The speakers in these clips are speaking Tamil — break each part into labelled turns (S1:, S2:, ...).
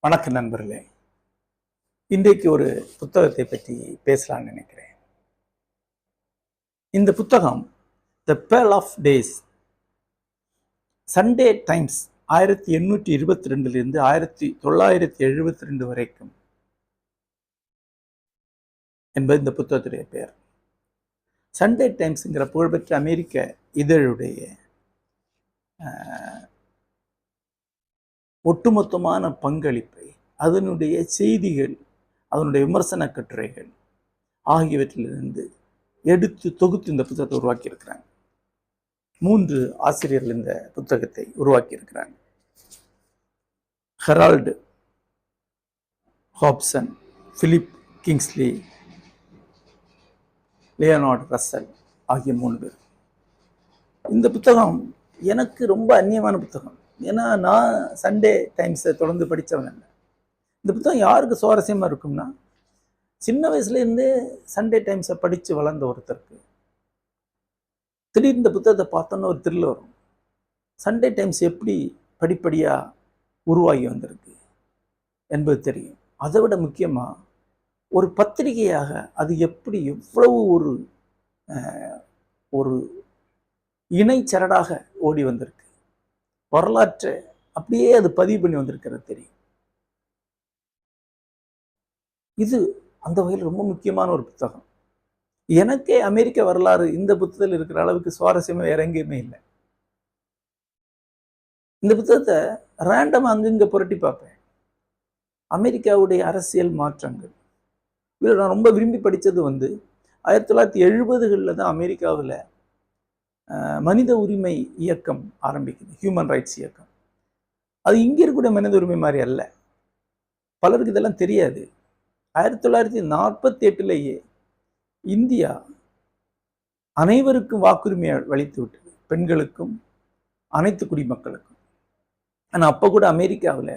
S1: வணக்கம் நண்பர்களே. இன்றைக்கு ஒரு புத்தகத்தை பற்றி பேசலாம்னு நினைக்கிறேன். இந்த புத்தகம் the pearl of days Sunday Times ஆயிரத்தி எண்ணூற்றி இருபத்தி ரெண்டுலேருந்து ஆயிரத்தி தொள்ளாயிரத்தி எழுபத்தி ரெண்டு வரைக்கும். என்பது இந்த புத்தகத்துடைய பெயர். சண்டே டைம்ஸுங்கிற புகழ்பெற்ற அமெரிக்க இதழுடைய ஒட்டுமொத்தமான பங்களிப்பை அதனுடைய செய்திகள் அதனுடைய விமர்சன கட்டுரைகள் ஆகியவற்றிலிருந்து எடுத்து தொகுத்து இந்த புத்தகத்தை உருவாக்கியிருக்கிறாங்க. மூன்று ஆசிரியர்கள் இந்த புத்தகத்தை உருவாக்கியிருக்கிறாங்க. Harold Hobson Philip Knightley Leonard Russell ஆகிய மூணு பேர். இந்த புத்தகம் எனக்கு ரொம்ப அந்நியமான புத்தகம். ஏன்னா நான் சண்டே டைம்ஸை தொடர்ந்து படித்தவன் இல்லை இந்த புத்தகம் யாருக்கு சுவாரஸ்யமாக இருக்கும்னா சின்ன வயசுலேருந்தே சண்டே டைம்ஸை படித்து வளர்ந்த ஒருத்தருக்கு. திடீர்னு இந்த புத்தகத்தை பார்த்தோன்னு ஒரு த்ரில் வரும். சண்டே டைம்ஸ் எப்படி படிப்படியாக உருவாகி வந்திருக்கு என்பது தெரியும். அதை விட முக்கியமாக ஒரு பத்திரிகையாக அது எப்படி எவ்வளவு ஒரு ஒரு இணைச்சரடாக ஓடி வந்திருக்கு? வரலாற்றை அப்படியே அது பதிவு பண்ணி வந்திருக்கிறது தெரியும். இது அந்த வகையில் ரொம்ப முக்கியமான ஒரு புத்தகம். எனக்கே அமெரிக்க வரலாறு இந்த புத்தகத்தில் இருக்கிற அளவுக்கு சுவாரஸ்யமாக வேற எங்கேயுமே இல்லை. இந்த புத்தகத்தை ரேண்டம் அங்கங்கே புரட்டி பார்ப்பேன். அமெரிக்காவுடைய அரசியல் மாற்றங்கள். இதில் நான் ரொம்ப விரும்பி படித்தது வந்து ஆயிரத்தி தொள்ளாயிரத்தி எழுபதுகளில் தான் அமெரிக்காவில் மனித உரிமை இயக்கம் ஆரம்பிக்குது ஹியூமன் ரைட்ஸ் இயக்கம். அது இங்கே இருக்கக்கூடிய மனித உரிமை மாதிரி அல்ல. பலருக்கு இதெல்லாம் தெரியாது. ஆயிரத்தி தொள்ளாயிரத்தி நாற்பத்தி எட்டுலேயே இந்தியா அனைவருக்கும் வாக்குரிமையை வலித்து விட்டது. பெண்களுக்கும் அனைத்து குடிமக்களுக்கும். ஆனால் அப்போ கூட அமெரிக்காவில்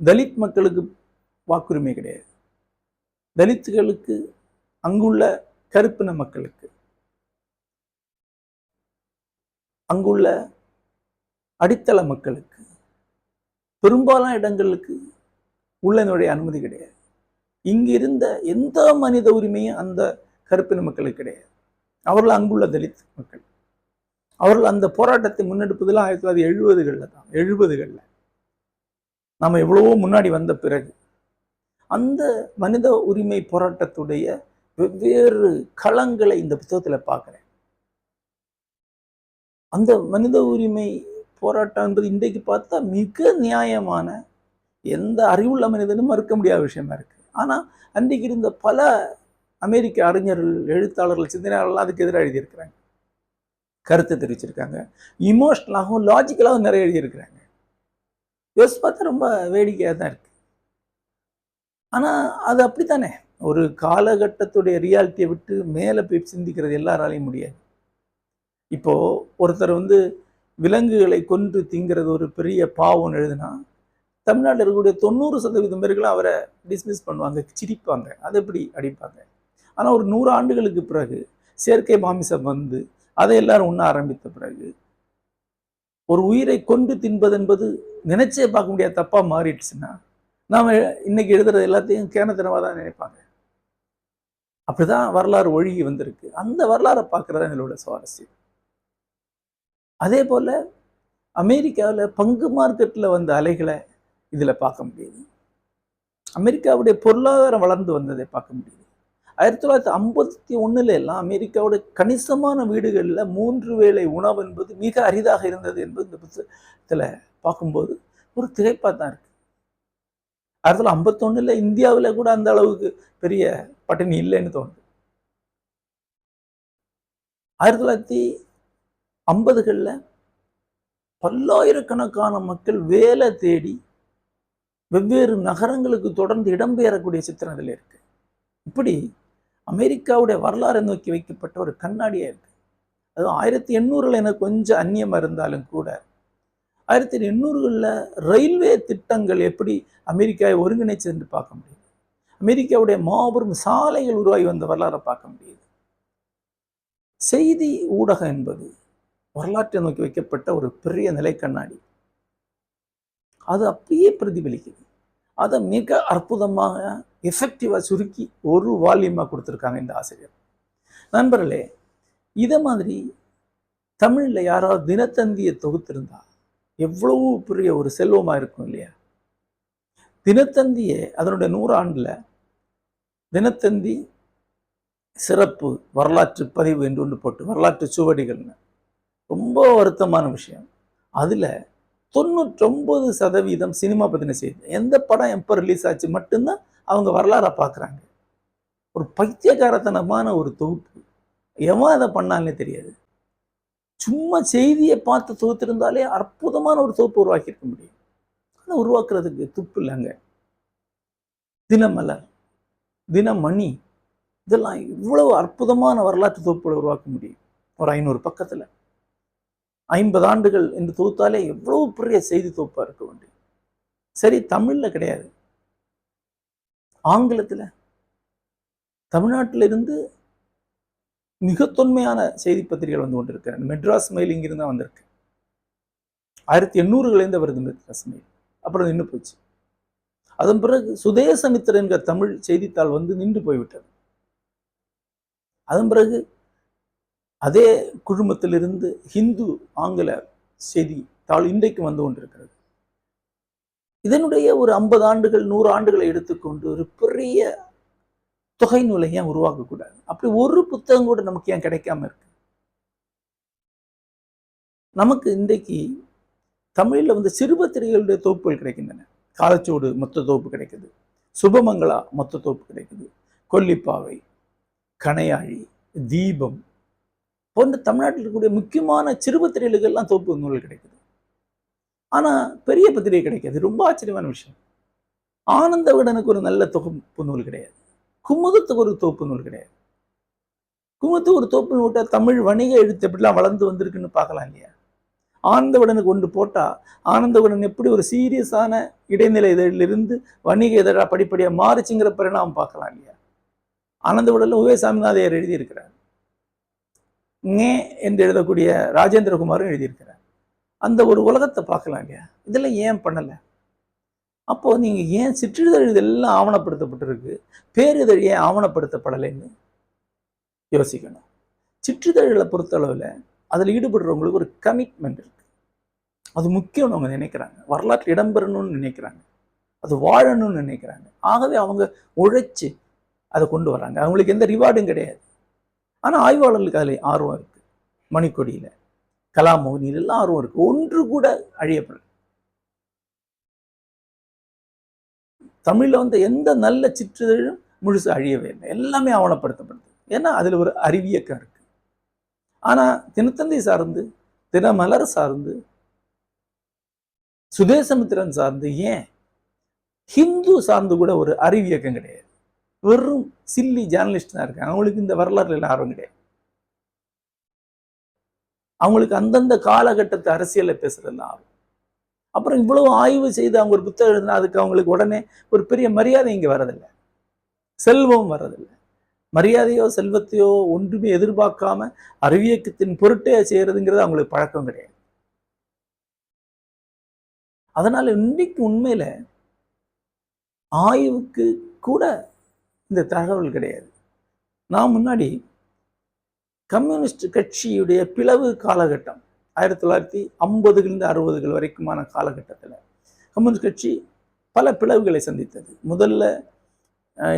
S1: தலித் மக்களுக்கு வாக்குரிமை கிடையாது. தலித்துகளுக்கு அங்குள்ள கருப்பின மக்களுக்கு அங்குள்ள அடித்தள மக்களுக்கு பெரும்பாலான இடங்களுக்கு உள்ளனுடைய அனுமதி கிடையாது. இங்கு இருந்த எந்த மனித உரிமையும் அந்த கருப்பின மக்களுக்கு கிடையாது. அவர்கள் அங்குள்ள தலித் மக்கள். அவர்கள் அந்த போராட்டத்தை முன்னெடுப்பதில் ஆயிரத்தி தொள்ளாயிரத்தி எழுபதுகளில் தான் எழுபதுகளில். நம்ம எவ்வளவோ முன்னாடி வந்த பிறகு அந்த மனித உரிமை போராட்டத்துடைய வெவ்வேறு களங்களை இந்த புத்தகத்தில் பார்க்குறேன். அந்த மனித உரிமை போராட்டம் என்பது இன்றைக்கு பார்த்தா மிக நியாயமான எந்த அறிவுள்ள மனிதனும் மறுக்க முடியாத விஷயமா இருக்குது ஆனால் அன்றைக்கு இருந்த பல அமெரிக்க அறிஞர்கள் எழுத்தாளர்கள் சிந்தனையாளர்கள் அதுக்கு எதிராக எழுதியிருக்கிறாங்க. கருத்தை தெரிவிச்சிருக்காங்க. இமோஷ்னலாகவும் லாஜிக்கலாகவும் நிறைய எழுதியிருக்கிறாங்க. யோசிச்சு பார்த்தா ரொம்ப வேடிக்கையாக தான் இருக்குது ஆனால் அது அப்படித்தானே? ஒரு காலகட்டத்துடைய ரியாலிட்டியை விட்டு மேலே போய் சிந்திக்கிறது எல்லாராலையும் முடியாது. இப்போது ஒருத்தர் வந்து விலங்குகளை கொன்று திங்கிறது ஒரு பெரிய பாவம்னு எழுதுனா தமிழ்நாட்டில் இருக்கக்கூடிய தொண்ணூறு சதவீதம் பேர்களும் அவரை டிஸ்மிஸ் பண்ணுவாங்க சிரிப்பாங்க. அதை எப்படி அடிப்பாங்க? ஆனால் ஒரு நூறு ஆண்டுகளுக்கு பிறகு செயற்கை மாமிசம் வந்து அதை எல்லாரும் உண்ண ஆரம்பித்த பிறகு ஒரு உயிரை கொண்டு தின்பது என்பது நினைச்சே பார்க்க முடியாத தப்பாக மாறிடுச்சுன்னா நாம இன்னைக்கு எழுதுறது எல்லாத்தையும் கேனத்தனமாக தான் நினைப்பாங்க. அப்படிதான் வரலாறு ஒழுகி வந்திருக்கு. அந்த வரலாறை பார்க்குறதா எங்களோட சுவாரஸ்யம். அதே போல அமெரிக்காவில் பங்கு மார்க்கெட்டில் வந்த அலைகளை இதில் பார்க்க முடியுது. அமெரிக்காவுடைய பொருளாதாரம் வளர்ந்து வந்ததை பார்க்க முடியுது. ஆயிரத்தி தொள்ளாயிரத்தி ஐம்பத்தி ஒன்றுல எல்லாம் அமெரிக்காவுடைய கணிசமான வீடுகளில் மூன்று வேளை உணவு என்பது மிக அரிதாக இருந்தது என்பது இந்த புத்தகத்தில் பார்க்கும்போது ஒரு திகைப்பாக தான் இருக்கு. ஆயிரத்தி தொள்ளாயிரத்தி ஐம்பத்தொன்னுல இந்தியாவில் கூட அந்த அளவுக்கு பெரிய பட்டினி இல்லைன்னு தோணுது. ஆயிரத்தி தொள்ளாயிரத்தி ஐம்பதுகளில் பல்லாயிரக்கணக்கான மக்கள் வேலை தேடி வெவ்வேறு நகரங்களுக்கு தொடர்ந்து இடம்பெயரக்கூடிய சித்திரம் இதில் இருக்கு. இப்படி அமெரிக்காவுடைய வரலாறை நோக்கி வைக்கப்பட்ட ஒரு கண்ணாடியாக இருக்கு. அது ஆயிரத்தி எண்ணூறுல எனக்கு கொஞ்சம் அந்நியமாக இருந்தாலும் கூட ஆயிரத்தி எண்ணூறுகளில் ரயில்வே திட்டங்கள் எப்படி அமெரிக்காவை ஒருங்கிணைச்சு என்று பார்க்க முடியுது. அமெரிக்காவுடைய மாபெரும் சாலைகள் உருவாகி வந்த வரலாறை பார்க்க முடியுது. செய்தி ஊடகம் என்பது வரலாற்றை நோக்கி வைக்கப்பட்ட ஒரு பெரிய நிலை கண்ணாடி அது அப்படியே பிரதிபலிக்குது. அதை மிக அற்புதமாக எஃபெக்டிவாக சுருக்கி ஒரு வால்யூமாக கொடுத்துருக்காங்க இந்த ஆசிரியர். நண்பர்களே இதை மாதிரி தமிழில் யாராவது தினத்தந்தியை தொகுத்திருந்தால் எவ்வளவு பெரிய ஒரு செல்வமாக இருக்கும் இல்லையா? தினத்தந்தியே அதனுடைய நூறாண்டில் தினத்தந்தி சிறப்பு வரலாற்று பதிவு என்று ஒன்று போட்டு வரலாற்று சுவடிகள்னு. ரொம்ப வருத்தமான விஷயம். அதில் தொண்ணூற்றொம்பது சதவீதம் சினிமா பற்றின செய்தி. எந்த படம் எப்போ ரிலீஸ் ஆச்சு மட்டும்தான் அவங்க வரலாறை பார்க்குறாங்க ஒரு பைத்தியகாரத்தனமான ஒரு தொகுப்பு. எவன் அதை பண்ணாலே தெரியாது. சும்மா செய்தியை பார்த்து தொகுத்திருந்தாலே அற்புதமான ஒரு தொகுப்பு உருவாக்கியிருக்க முடியும். ஆனால் உருவாக்குறதுக்கு துப்பு இல்லைங்க தினமலர் தினமணி இதெல்லாம் இவ்வளவு அற்புதமான வரலாற்று தொகுப்புகளை உருவாக்க முடியும். ஒரு ஐநூறு பக்கத்தில். ஐம்பது ஆண்டுகள் என்று தொகுத்தாலே எவ்வளவு பெரிய செய்தி தொகுப்பாக இருக்க வேண்டியது சரி தமிழில் கிடையாது. ஆங்கிலத்தில். தமிழ்நாட்டிலிருந்து மிக தொன்மையான செய்தி பத்திரிகைகள் வந்து கொண்டிருக்கிறேன் மெட்ராஸ் மெயில் இங்கிருந்து தான் வந்திருக்கு. ஆயிரத்தி எண்ணூறுலேருந்து வருது மெட்ராஸ் மெயில். அப்புறம் நின்று போச்சு. அதன் பிறகு சுதேசமித்திர என்கிற தமிழ் செய்தித்தாள் வந்து நின்று போய்விட்டது. அதன் பிறகு அதே குழுமத்திலிருந்து ஹிந்து ஆங்கில செய்தி தாள் இன்றைக்கு வந்து கொண்டிருக்கிறது. இதனுடைய ஒரு ஐம்பது ஆண்டுகள் நூறு ஆண்டுகளை எடுத்துக்கொண்டு ஒரு பெரிய தொகை நூலை ஏன் உருவாக்கக்கூடாது? அப்படி ஒரு புத்தகம் கூட நமக்கு ஏன் கிடைக்காம இருக்கு? நமக்கு இன்றைக்கு தமிழில் வந்து சிறுபத்திரிகைகளுடைய தொகுப்புகள் கிடைக்கின்றன. காலச்சோடு மொத்த தொகுப்பு கிடைக்குது. சுபமங்களா மொத்த தொகுப்பு கிடைக்குது. கொல்லிப்பாவை கணையாழி தீபம் போன்ற தமிழ்நாட்டில் இருக்கக்கூடிய முக்கியமான சிறுபத்திரிகைகளுக்கெல்லாம் தொகுப்பு நூல்கள் கிடைக்குது. ஆனால் பெரிய பத்திரிகை கிடைக்காது. ரொம்ப ஆச்சரியமான விஷயம். ஆனந்த விடனுக்கு ஒரு நல்ல தொகுப்பு நூல் கிடையாது. குமுகத்துக்கு ஒரு தோப்பு நூல் கிடையாது. குமுகத்துக்கு ஒரு தோப்பு நூட்டை தமிழ் வணிக எழுத்து எப்படிலாம் வளர்ந்து வந்திருக்குன்னு பார்க்கலாம் இல்லையா? ஆனந்தவுடனுக்கு ஒன்று போட்டால் ஆனந்தவுடன் எப்படி ஒரு சீரியஸான இடைநிலை இதழிலிருந்து வணிக இதழாக படிப்படியாக மாறுச்சுங்கிற பரிணாமம் பார்க்கலாம் இல்லையா? ஆனந்தவுடனில் உவே சாமிநாதையர் எழுதியிருக்கிறார். நே என்று எழுதக்கூடிய ராஜேந்திரகுமாரும் எழுதியிருக்கிறார். அந்த ஒரு உலகத்தை பார்க்கலாம் இல்லையா? இதெல்லாம் ஏன் பண்ணலை? அப்போது நீங்கள் ஏன் சிற்றிதழ் இதெல்லாம் ஆவணப்படுத்தப்பட்டிருக்கு? பேரிதழ் ஏன் ஆவணப்படுத்தப்படலைன்னு யோசிக்கணும். சிற்றிதழ்களை பொறுத்தளவில் அதில் ஈடுபடுறவங்களுக்கு ஒரு கமிட்மெண்ட் இருக்குது அது முக்கியம்னு அவங்க நினைக்கிறாங்க. வரலாற்று இடம்பெறணும்னு நினைக்கிறாங்க. அது வாழணும்னு நினைக்கிறாங்க. ஆகவே அவங்க உழைச்சி அதை கொண்டு வராங்க. அவங்களுக்கு எந்த ரிவார்டும் கிடையாது. ஆனால் ஆய்வாளர்களுக்கு அதில் ஆர்வம் இருக்குது மணிக்கொடியில் கலாமோகினியில் எல்லாம் ஆர்வம் இருக்குது ஒன்று கூட அழியப்படல. தமிழில் வந்து எந்த நல்ல சிற்றிதழும் முழுசு அழியவே இல்லை. எல்லாமே ஆவணப்படுத்தப்படுது. ஏன்னா அதில் ஒரு அறிவியக்கம் இருக்கு. ஆனால் தினத்தந்தி சார்ந்து தினமலர் சார்ந்து சுதேசமித்திரன் சார்ந்து ஏன்? ஹிந்து சார்ந்து கூட ஒரு அறிவியக்கம் கிடையாது. வெறும் சில்லி ஜேர்னலிஸ்ட் தான் இருக்காங்க. அவங்களுக்கு இந்த வரலாறுல எல்லாம் ஆர்வம் கிடையாது. அவங்களுக்கு அந்தந்த காலகட்டத்து அரசியலை பேசுறதுல ஆர்வம். அப்புறம் இவ்வளவு ஆய்வு செய்து அவங்க ஒரு புத்தகம் எழுதினா அதுக்கு அவங்களுக்கு உடனே ஒரு பெரிய மரியாதை இங்கே வரதில்லை செல்வம் வரதில்லை மரியாதையோ செல்வத்தையோ ஒன்றுமே எதிர்பார்க்காம அறிவியக்கத்தின் பொருட்டே செய்யறதுங்கிறது அவங்களுக்கு பழக்கம் கிடையாது. அதனால இன்னைக்கு உண்மையில ஆய்வுக்கு கூட இந்த தகவல் கிடையாது. நான் முன்னாடி கம்யூனிஸ்ட் கட்சியுடைய பிளவு காலகட்டம் ஆயிரத்தி தொள்ளாயிரத்தி ஐம்பதுகளிலிருந்து அறுபதுகள் வரைக்குமான காலகட்டத்தில் கம்யூனிஸ்ட் கட்சி பல பிளவுகளை சந்தித்தது. முதல்ல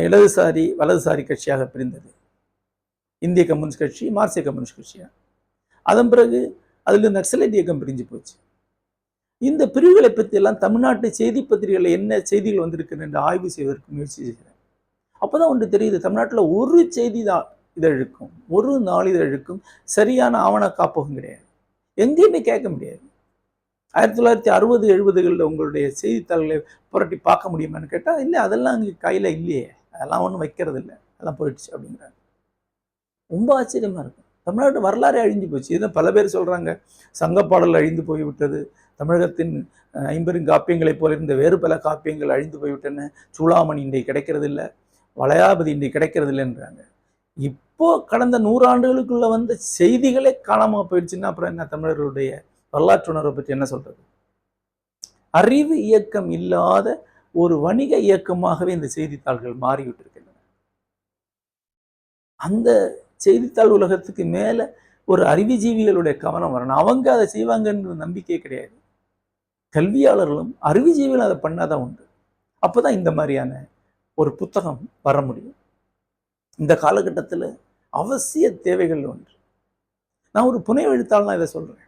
S1: இடதுசாரி வலதுசாரி கட்சியாக பிரிந்தது. இந்திய கம்யூனிஸ்ட் கட்சி மார்க்சிய கம்யூனிஸ்ட் கட்சியாக அதன் பிறகு அதில் நக்சலைட் இயக்கம் பிரிஞ்சு போச்சு. இந்த பிரிவுகளை பற்றியெல்லாம் தமிழ்நாட்டு செய்தி பத்திரிகைகளில் என்ன செய்திகள் வந்திருக்குன்னு என்று ஆய்வு செய்வதற்கு முயற்சி செய்கிறேன். அப்போதான் ஒன்று தெரியுது தமிழ்நாட்டில் ஒரு செய்தி தான் இதழுக்கும் ஒரு நாளிதழுக்கும் சரியான ஆவண காப்பகம் கிடையாது. எங்கேயுமே கேட்க முடியாது. ஆயிரத்தி தொள்ளாயிரத்தி அறுபது எழுபதுகளில் உங்களுடைய செய்தித்தாள்களை புரட்டி பார்க்க முடியுமான்னு கேட்டால் இல்லை அதெல்லாம் அங்கே கையில் இல்லையே. அதெல்லாம் ஒன்றும் வைக்கிறது இல்லை அதெல்லாம் போயிடுச்சு அப்படிங்கிறாங்க. ரொம்ப ஆச்சரியமாக இருக்கும் தமிழ்நாட்டு வரலாறே அழிஞ்சு போச்சு. இதை பல பேர் சொல்கிறாங்க சங்கப்பாடல் அழிந்து போய்விட்டது தமிழகத்தின் ஐம்பெருங்காப்பியங்களைப் போல இருந்த வேறு பல காப்பியங்கள் அழிந்து போய்விட்டன சூளாமணி இன்றைக்கு கிடைக்கிறது இல்லை வளையாபதி இன்றைக்கு கிடைக்கிறது இல்லைன்றாங்க இப் இப்போ கடந்த நூறாண்டுகளுக்குள்ள வந்த செய்திகளே காணாமல் போயிடுச்சுன்னா அப்புறம் என்ன தமிழர்களுடைய வரலாற்று உணர்வை பற்றி என்ன சொல்றது? அறிவு இயக்கம் இல்லாத ஒரு வணிக இயக்கமாகவே இந்த செய்தித்தாள்கள் மாறிவிட்டிருக்கின்றன. அந்த செய்தித்தாள் உலகத்துக்கு மேல ஒரு அறிவுஜீவிகளுடைய கவனம் வரணும். அவங்க அதை செய்வாங்கன்ற நம்பிக்கையே கிடையாது. கல்வியாளர்களும் அறிவுஜீவிகளும் அதை பண்ணாதான் உண்டு. அப்போதான் இந்த மாதிரியான ஒரு புத்தகம் வர முடியும். இந்த காலகட்டத்தில் அவசிய தேவைகள் ஒன்று. நான் ஒரு புனைவு எழுத்தாளனா இதை சொல்றேன்.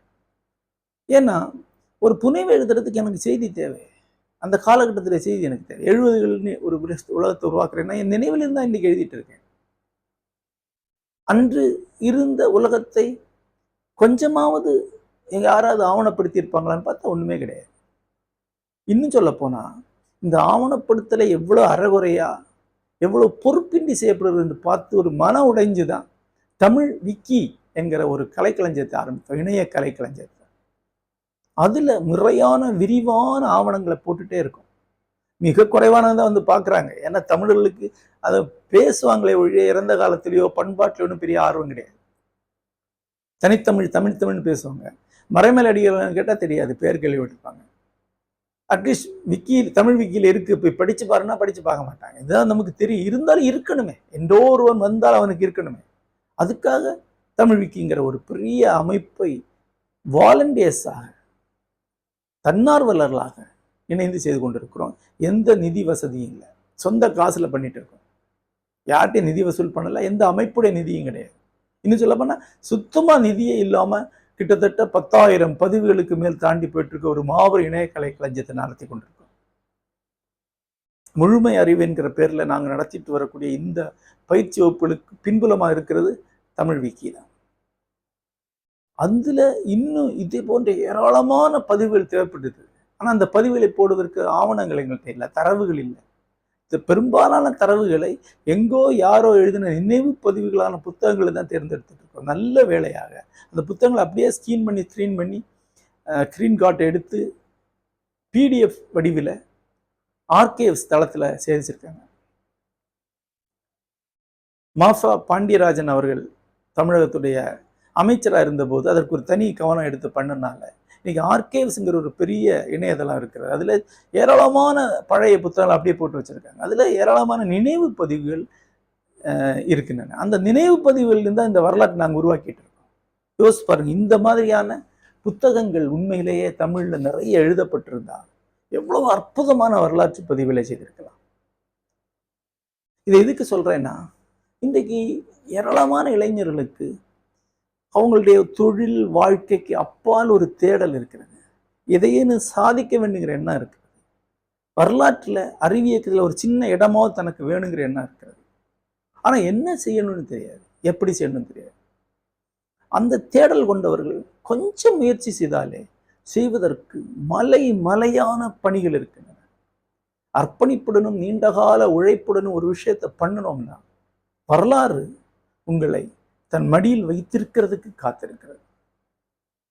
S1: ஏன்னா ஒரு புனைவு எழுதுறதுக்கு எனக்கு செய்தி தேவை. அந்த காலகட்டத்தில் செய்தி எனக்கு தேவை. எழுபதுகள்னு ஒரு உலகத்தை உருவாக்குறேன்னா என் நினைவில் இருந்தால் இன்னைக்கு எழுதிட்டு இருக்கேன். அன்று இருந்த உலகத்தை கொஞ்சமாவது யாராவது ஆவணப்படுத்தியிருப்பாங்களான்னு பார்த்தா ஒண்ணுமே கிடையாது. இன்னும் சொல்ல இந்த ஆவணப்படுத்தலை எவ்வளோ அறகுறையாக எவ்வளோ பொறுப்பின்றி செய்யப்படுறது என்று பார்த்து ஒரு மன உடைஞ்சு தான் தமிழ் விக்கி என்கிற ஒரு கலைக்களஞ்சியத்தை ஆரம்பித்தோம் இணைய கலைக்களஞ்சியத்தை. அதில் முறையான விரிவான ஆவணங்களை போட்டுட்டே இருக்கும். மிக குறைவானதை வந்து பார்க்குறாங்க. ஏன்னா தமிழர்களுக்கு அதை பேசுவாங்களே ஒழிய இறந்த காலத்திலேயோ பண்பாட்டிலையோ ஒன்றும் பெரிய ஆர்வம் கிடையாது. தனித்தமிழ் தமிழ் தமிழ்னு பேசுவாங்க. மறைமலடிகள் கேட்டால் தெரியாது பேர் கேள்விப்பட்டிருப்பாங்க. அட்லீஸ்ட் விக்கி தமிழ் விக்கியில் இருக்கு. போய் படிச்சு பாருன்னா படிச்சு பார்க்க மாட்டாங்க. இதுதான் நமக்கு தெரியும். இருந்தாலும் இருக்கணுமே. எந்தோ ஒருவன் வந்தால் அவனுக்கு இருக்கணுமே. அதுக்காக தமிழ் விக்கிங்கிற ஒரு பெரிய அமைப்பை வாலண்டியர்ஸாக தன்னார்வலர்களாக இணைந்து செய்து கொண்டிருக்கிறோம். எந்த நிதி வசதியும் இல்லை. சொந்த காசுல பண்ணிட்டு இருக்கோம். யார்கிட்டையும் நிதி வசூல் பண்ணலை. எந்த அமைப்புடைய நிதியும் கிடையாது. இன்னும் சொல்ல போனா சுத்தமா நிதியே இல்லாமல் கிட்டத்தட்ட பத்தாயிரம் பதிவுகளுக்கு மேல் தாண்டி போயிட்டு ஒரு மாபெரும் இணையக்கலை களஞ்சியத்தை நடத்தி கொண்டிருக்கோம். முழுமை அறிவு என்கிற நாங்கள் நடத்திட்டு வரக்கூடிய இந்த பயிற்சி வகுப்புகளுக்கு பின்புலமாக இருக்கிறது தமிழ் விக்கி தான் அதில் இன்னும் இதே போன்ற ஏராளமான பதிவுகள் தேவைப்பட்டது. ஆனால் அந்த பதிவுகளை போடுவதற்கு ஆவணங்கள் எங்கள்கிட்ட இல்லை தரவுகள் இல்லை. பெரும்பாலான தரவுகளை எங்கோ யாரோ எழுதின நினைவு பதிவுகளான புத்தகங்களை தான் தேர்ந்தெடுத்துட்டு இருக்கோம். நல்ல வேலையாக அந்த புத்தகங்களை அப்படியே ஸ்கீன் பண்ணி ஸ்க்ரீன் பண்ணி ஸ்க்ரீன் காட் எடுத்து பிடிஎஃப் வடிவில் ஆர்கேவ்ஸ் தளத்தில் சேதிச்சிருக்காங்க மாஃபா பாண்டியராஜன் அவர்கள் தமிழகத்துடைய அமைச்சராக இருந்தபோது அதற்கு ஒரு தனி கவனம் எடுத்து பண்ணனால இன்றைக்கி ஆர்கேவ்ஸுங்கிற ஒரு பெரிய இணையதளம் இருக்கிறது. அதில் ஏராளமான பழைய புத்தகங்கள் அப்படியே போட்டு வச்சுருக்காங்க. அதில் ஏராளமான நினைவு பதிவுகள் இருக்கின்றன. அந்த நினைவு பதிவுகள்லேருந்து தான் இந்த வரலாற்றை நாங்கள் உருவாக்கிட்டு இருக்கோம். யோசிச்சு பாருங்கள் இந்த மாதிரியான புத்தகங்கள் உண்மையிலேயே தமிழில் நிறைய எழுதப்பட்டிருந்தால் எவ்வளோ அற்புதமான வரலாற்று பதிவுகளை செய்திருக்கலாம். இதை எதுக்கு சொல்றேன்னா இன்றைக்கு ஏராளமான இளைஞர்களுக்கு அவங்களுடைய தொழில் வாழ்க்கைக்கு அப்பால் ஒரு தேடல் இருக்கிறது. எதையேன்னு சாதிக்க வேண்டுங்கிற எண்ணம் இருக்கிறது. வரலாற்றில் அறிவியக்கத்தில் ஒரு சின்ன இடமோ தனக்கு வேணுங்கிற எண்ணம் இருக்கிறது. ஆனால் என்ன செய்யணும்னு தெரியாது. எப்படி செய்யணும்னு தெரியாது. அந்த தேடல் கொண்டவர்கள் கொஞ்சம் முயற்சி செய்தாலே செய்வதற்கு மலை மலையான பணிகள் இருக்கின்றன. அர்ப்பணிப்புடனும் நீண்டகால உழைப்புடனும் ஒரு விஷயத்தை பண்ணணும்னா வரலாறு உங்களை தன் மடியில் வைத்திருக்கிறதுக்கு காத்திருக்கிறது.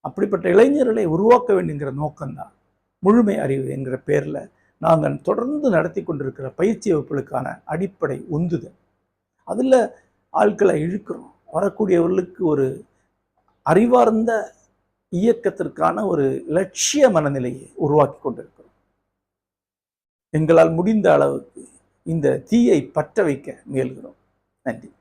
S1: அப்படிப்பட்ட இளைஞர்களை உருவாக்க வேண்டுங்கிற நோக்கம்தான் முழுமை அறிவு என்கிற பேரில் நாங்கள் தொடர்ந்து நடத்தி கொண்டிருக்கிற பயிற்சி வகுப்புகளுக்கான அடிப்படை உந்துதல். அதில் ஆட்களை இழுக்கிறோம். வரக்கூடியவர்களுக்கு ஒரு அறிவார்ந்த இயக்கத்திற்கான ஒரு லட்சிய மனநிலையை உருவாக்கி கொண்டிருக்கிறோம். எங்களால் முடிந்த அளவுக்கு இந்த தீயை பற்ற வைக்க முயல்கிறோம். நன்றி.